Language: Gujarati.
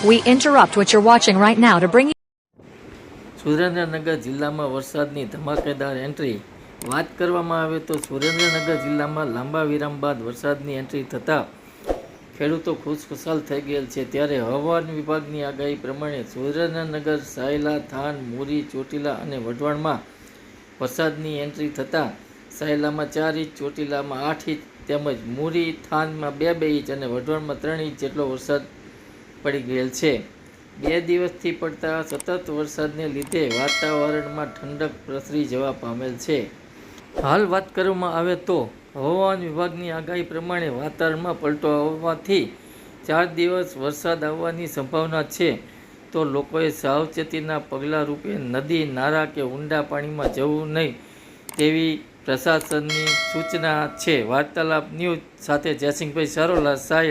We interrupt what you're watching right now to bring you. Surendranagar જિલ્લામાં વરસાદની ધમાકેદાર એન્ટ્રી વાત કરવામાં આવે તો સુરેન્દ્રનગર જિલ્લામાં લાંબા વિરામ બાદ વરસાદની એન્ટ્રી થતાં ખેડૂતો ખુશખુશાલ થઈ ગયેલ છે ત્યારે હવામાન વિભાગની આગાહી પ્રમાણે સુરેન્દ્રનગર, સાયલા, થાન, મુરી, ચોટીલા અને વઢવાણમાં વરસાદની એન્ટ્રી થતાં સાયલામાં ચાર ઇંચ, ચોટીલામાં આઠ ઇંચ તેમજ મુરી, થાનમાં બે બે ઇંચ અને વઢવાણમાં ત્રણ ઇંચ જેટલો વરસાદ પડી ગયેલ છે. બે દિવસથી પડતા સતત વરસાદને લીધે વાતાવરણમાં ઠંડક પ્રસરી જવા પામેલ છે. હાલ વાત કરવામાં આવે તો હવામાન વિભાગની આગાહી પ્રમાણે વાતાવરણમાં પલટો આવવાથી ચાર દિવસ વરસાદ આવવાની સંભાવના છે. તો લોકોએ સાવચેતીના પગલાં રૂપે નદી, નાળા કે ઊંડા પાણીમાં જવું નહીં તેવી પ્રશાસનની સૂચના છે. વાર્તાલાપ ન્યૂઝ સાથે જયસિંહભાઈ સરોલા સાહેબ